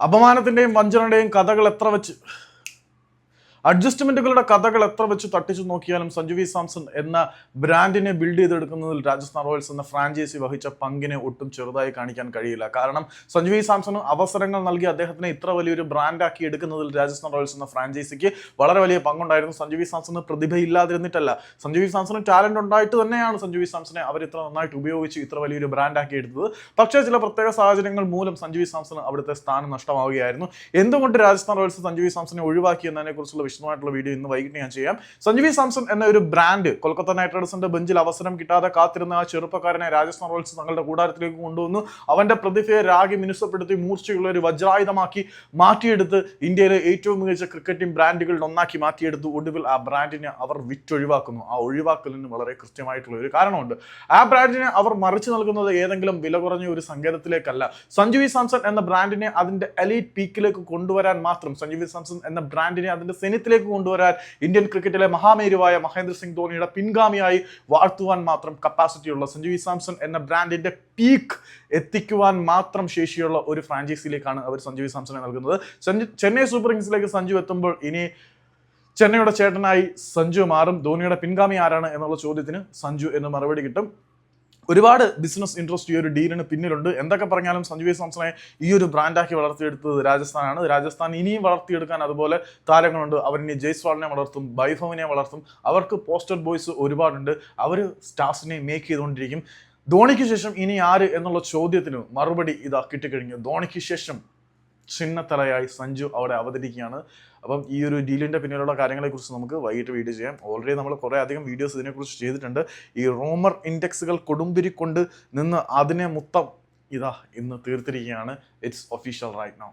അപമാനത്തിന്റെയും വഞ്ചനയുടെയും കഥകൾ എത്ര വെച്ച് അഡ്ജസ്റ്റ്മെന്റുകളുടെ കഥകൾ എത്ര വെച്ച് തട്ടിച്ചു നോക്കിയാലും സഞ്ജു വി സാംസൺ എന്ന ബ്രാൻഡിനെ ബിൽഡ് ചെയ്തെടുക്കുന്നതിൽ രാജസ്ഥാൻ റോയൽസ് എന്ന ഫ്രാഞ്ചൈസി വഹിച്ച പങ്കിനെ ഒട്ടും ചെറുതായി കാണിക്കാൻ കഴിയില്ല. കാരണം സഞ്ജു വി സാംസണ് അവസരങ്ങൾ നൽകി അദ്ദേഹത്തിനെ ഇത്ര വലിയൊരു ബ്രാൻഡാക്കി എടുക്കുന്നതിൽ രാജസ്ഥാൻ റോയൽസ് എന്ന ഫ്രാഞ്ചൈസിക്ക് വളരെ വലിയ പങ്കുണ്ടായിരുന്നു. സഞ്ജു വി സാംസണ് പ്രതിഭയില്ലാതിരുന്നിട്ടല്ല. സഞ്ജു വി സാംസണ് ടാലന്റ് ഉണ്ടായിട്ട് തന്നെയാണ് സഞ്ജു വി സാംസനെ അവർ ഇത്ര നന്നായിട്ട് ഉപയോഗിച്ച് ഇത്ര വലിയൊരു ബ്രാൻഡാക്കി എടുത്തത്. പക്ഷേ ചില പ്രത്യേക സാഹചര്യങ്ങൾ മൂലം സഞ്ജു വി സാംസൺ അവിടുത്തെ സ്ഥാനം നഷ്ടമാവുകയായിരുന്നു. എന്തുകൊണ്ട് രാജസ്ഥാൻ റോയൽസ് സഞ്ജു വി സാംസനെ ഒഴിവാക്കി എന്നതിനെ കുറിച്ചുള്ള വിശദമായിട്ടുള്ള വീഡിയോ ഇന്ന് വൈകിട്ട് ഞാൻ ചെയ്യാം. സഞ്ജീവി സാംസൺ എന്ന ഒരു ബ്രാൻഡ് കൊൽക്കത്ത നൈറ്റ് റൈഡേഴ്സിന്റെ ബെഞ്ചിൽ അവസരം കിട്ടാതെ കാത്തിരുന്ന ആ ചെറുപ്പക്കാരനെ രാജസ്ഥാൻ റോയൽസ് തങ്ങളുടെ കൂടാരത്തിലേക്ക് കൊണ്ടുവന്നു. അവന്റെ പ്രതിഭയെ രാഗി മിനുസപ്പെടുത്തി മൂർച്ചയുള്ള ഒരു വജ്രായുധമാക്കി മാറ്റിയെടുത്ത് ഇന്ത്യയിലെ ഏറ്റവും മികച്ച ക്രിക്കറ്റ് ടീം ബ്രാൻഡുകളിൽ ഒന്നാക്കി മാറ്റിയെടുത്തു ഒടുവിൽ ആ ബ്രാൻഡിനെ അവർ വിറ്റൊഴിവാക്കുന്നു. ആ ഒഴിവാക്കലിന് വളരെ കൃത്യമായിട്ടുള്ള ഒരു കാരണമുണ്ട്. ആ ബ്രാൻഡിനെ അവർ മറിച്ചു നൽകുന്നത് ഏതെങ്കിലും വില കുറഞ്ഞ ഒരു സങ്കേതത്തിലേക്കല്ല. സഞ്ജു വി സാംസൺ എന്ന ബ്രാൻഡിനെ അതിന്റെ എലൈറ്റ് പീക്കിലേക്ക് കൊണ്ടുവരാൻ മാത്രം സഞ്ജു വി സാംസൺ എന്ന ബ്രാൻഡിനെ അതിന്റെ സെനിത്തിലേക്ക് കൊണ്ടുവരാൻ ഇന്ത്യൻ ക്രിക്കറ്റിലെ മഹാമേരുവായ മഹേന്ദ്ര സിംഗ് ധോണിയുടെ പിൻഗാമിയായി വാഴ്ത്തുവാൻ മാത്രം കപ്പാസിറ്റിയുള്ള സഞ്ജു സാംസൺ എന്ന ബ്രാൻഡിന്റെ പീക്ക് എത്തിക്കുവാൻ മാത്രം ശേഷിയുള്ള ഒരു ഫ്രാഞ്ചൈസിയിലേക്കാണ് അവർ സഞ്ജു സാംസണെ നൽകുന്നത്. ചെന്നൈ സൂപ്പർ കിങ്സിലേക്ക് സഞ്ജു എത്തുമ്പോൾ ഇനി ചെന്നൈയുടെ ചേട്ടനായി സഞ്ജു മാറും. ധോണിയുടെ പിൻഗാമി ആരാണ് എന്നുള്ള ചോദ്യത്തിന് സഞ്ജു എന്ന് മറുപടി കിട്ടും. ഒരുപാട് ബിസിനസ് ഇൻട്രസ്റ്റ് ഈ ഒരു ഡീലിന് പിന്നിലുണ്ട്. എന്തൊക്കെ പറഞ്ഞാലും സഞ്ജു സാംസണെ ഈ ഒരു ബ്രാൻഡാക്കി വളർത്തിയെടുത്തത് രാജസ്ഥാനാണ്. രാജസ്ഥാൻ ഇനിയും വളർത്തിയെടുക്കാൻ അതുപോലെ താരങ്ങളുണ്ട്. അവരിനി ജയ്സ്വാളിനെ വളർത്തും ബൈഭവിനെ വളർത്തും. അവർക്ക് പോസ്റ്റർ ബോയ്സ് ഒരുപാടുണ്ട്. അവർ സ്റ്റാർസിനെ മേക്ക് ചെയ്തുകൊണ്ടിരിക്കും. ധോണിക്ക് ശേഷം ഇനി ആര് എന്നുള്ള ചോദ്യത്തിന് മറുപടി ഇതാ കിട്ടിക്കഴിഞ്ഞു. ധോണിക്ക് ശേഷം ചിഹ്നത്തലയായി സഞ്ജു അവിടെ അവതരിക്കുകയാണ്. അപ്പം ഈ ഒരു ഡീലിന്റെ പിന്നിലുള്ള കാര്യങ്ങളെക്കുറിച്ച് നമുക്ക് വൈകിട്ട് വീഡിയോ ചെയ്യാം. ഓൾറെഡി നമ്മൾ കുറേ അധികം വീഡിയോസ് ഇതിനെക്കുറിച്ച് ചെയ്തിട്ടുണ്ട്. ഈ റോമർ ഇൻഡെക്സുകൾ കൊടുമ്പിരി കൊണ്ട് നിന്ന് അതിനെ മൊത്തം ഇതാ ഇന്ന് തീർത്തിരിക്കുകയാണ്. It's official right now